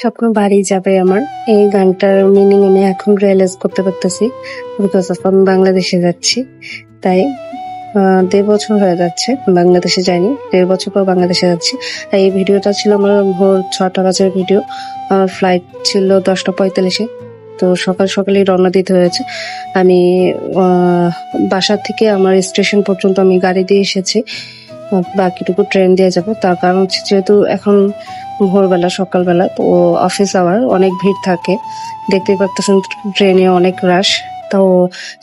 স্বপ্ন বাড়ি যাবে আমার। এই গানটার মিনিং আমি এখন রিয়েলাইজ করতে পারতেছি বিকজ অফ আমি বাংলাদেশে যাচ্ছি। তাই দেড় বছর হয়ে যাচ্ছে বাংলাদেশে যাইনি। দেড় বছর পর বাংলাদেশে যাচ্ছি। আর এই ভিডিওটা ছিল আমার ভোর ছটা বাজার ভিডিও আমার ফ্লাইট ছিল দশটা পঁয়তাল্লিশে। তো সকাল সকালেই রওনা দিতে হয়েছে। আমি বাসা থেকে আমার স্টেশন পর্যন্ত আমি গাড়ি দিয়ে এসেছি। বাকিটুকু ট্রেন দিয়ে যাব। তার কারণ হচ্ছে যেহেতু এখন ভোরবেলা, সকালবেলা, তো অফিস আওয়ার অনেক ভিড় থাকে। দেখতেই পারতেছেন ট্রেনে অনেক রাশ তো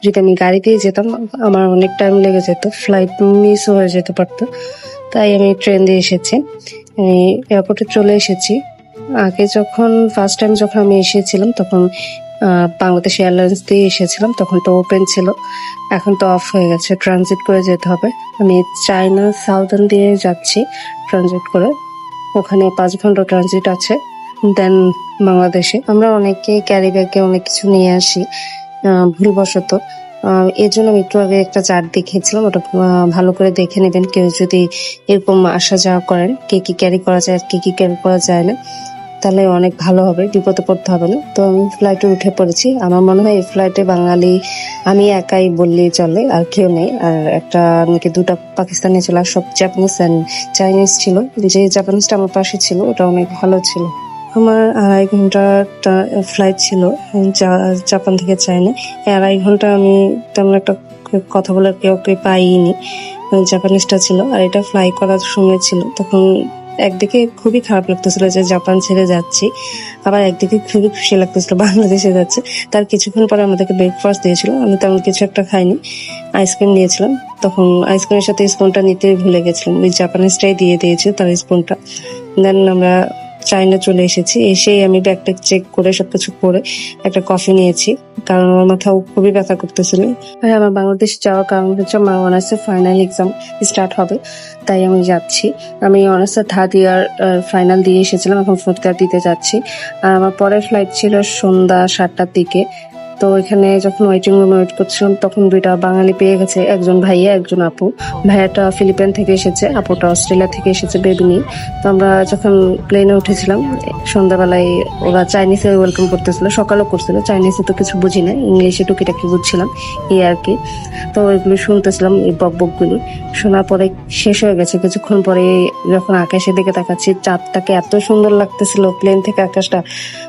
যদি আমি গাড়িতেই যেতাম, আমার অনেক টাইম লেগে যেত ফ্লাইট মিস হয়ে যেতে পারতো। তাই আমি ট্রেন দিয়ে এসেছি। আমি এয়ারপোর্টে চলে এসেছি। আগে যখন ফার্স্ট টাইম যখন আমি এসেছিলাম, তখন বাংলাদেশ এয়ারলাইন্স দিয়ে এসেছিলাম, তখন তো ওপেন ছিল। এখন তো অফ হয়ে গেছে ট্রানজিট করে যেতে হবে। আমি চায়না সাউদার্ন দিয়ে যাচ্ছি ট্রানজিট করে। ওখানে পাঁচ ঘণ্টা ট্রানজিট আছে দেন বাংলাদেশে। আমরা অনেকে ক্যারি ব্যাগে অনেক কিছু নিয়ে আসি ভুলবশত। এর জন্য আমি একটু আগে একটা চার্ট দেখিয়েছিলাম, ওটা ভালো করে দেখে নেবেন কেউ যদি এরকম আসা যাওয়া করেন, কে কি ক্যারি করা যায় আর কে কি ক্যারি করা যায় না, তাহলে অনেক ভালো হবে, বিপদে পড়তে হবে না। তো আমি ফ্লাইটে উঠে পড়েছি। আমার মনে হয় এই ফ্লাইটে বাঙালি আমি একাই বললেই চলে, আর কেউ নেই। আর একটা নাকি দুটা পাকিস্তানি ছিল, আর সব জাপানিজ অ্যান্ড চাইনিজ ছিল। যে জাপানিজটা আমার পাশে ছিল, ওটা অনেক ভালো ছিল। আমার আড়াই ঘণ্টার ফ্লাইট ছিল জাপান থেকে চাইনা আড়াই ঘণ্টা আমি তেমন একটা কথা বলার কেউ পাইনি। জাপানিজটা ছিল, আর এটা ফ্লাই করার সময় ছিল। তখন একদিকে খুবই খারাপ লাগতেছিল যে জাপান ছেড়ে যাচ্ছি, আবার একদিকে খুবই খুশি লাগতেছিল বাংলাদেশে যাচ্ছে। তার কিছুক্ষণ পরে আমাদেরকে ব্রেকফাস্ট দিয়েছিল, আমি তেমন কিছু একটা খাইনি আইসক্রিম নিয়েছিলাম। তখন আইসক্রিমের সাথে স্পুনটা নিতে ভুলে গেছিলাম, ওই জাপানিজটাই দিয়ে দিয়েছে তার স্পুনটা দেন আমরা চায়না চলে এসেছি। এসেই আমি ব্যাগটা চেক করে, সবকিছু করে একটা কফি নিয়েছি। কারণ আমার মাথাও খুবই ব্যথা করতেছিল। আর আমার বাংলাদেশ যাওয়ার কারণ হচ্ছে আমার অনার্সের ফাইনাল এক্সাম স্টার্ট হবে। তাই আমি যাচ্ছি। আমি অনার্সের থার্ড ইয়ার ফাইনাল দিয়ে এসেছিলাম। এখন ফোর্থ ইয়ার দিতে যাচ্ছি। আর আমার পরের ফ্লাইট ছিল সন্ধ্যা সাতটার দিকে। তো এখানে যখন ওয়েটিং রুমে ওয়েট করছিলাম, তখন দুইটা বাঙালি পেয়ে গেছে, একজন ভাইয়া, একজন আপু। ভাইয়াটা ফিলিপাইন থেকে এসেছে, আপুটা অস্ট্রেলিয়া থেকে এসেছে বেবি নিয়ে তো আমরা যখন প্লেনে উঠেছিলাম, সন্ধ্যাবেলায় ওরা চাইনিজে ওয়েলকাম করতেছিল, সকালও করছিল। চাইনিজে তো কিছু বুঝি না ইংলিশে টুকিটাকি বুঝছিলাম, এই আর কি। তো ওইগুলো শুনতেছিলাম, এই বক বকগুলি শোনার পরে শেষ হয়ে গেছে, কিছুক্ষণ পরে যখন আকাশের দিকে তাকাচ্ছি, চাঁদটাকে এত সুন্দর লাগতেছিল প্লেন থেকে আকাশটা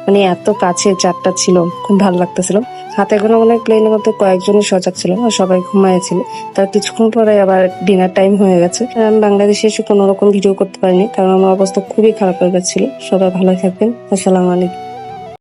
মানে এত কাছে চাঁদটা ছিল, খুব ভালো লাগতেছিল। হাতে গোনা অনেক প্লেনের মধ্যে কয়েকজনই সজাগ ছিল আর সবাই ঘুমাইছিল তার কিছুক্ষণ পরে আবার ডিনার টাইম হয়ে গেছে। আমি বাংলাদেশে এসে কোনো রকম ভিডিও করতে পারিনি, কারণ আমার অবস্থা খুবই খারাপ হয়ে গেছিল। সবাই ভালো থাকবেন। আসসালামু আলাইকুম।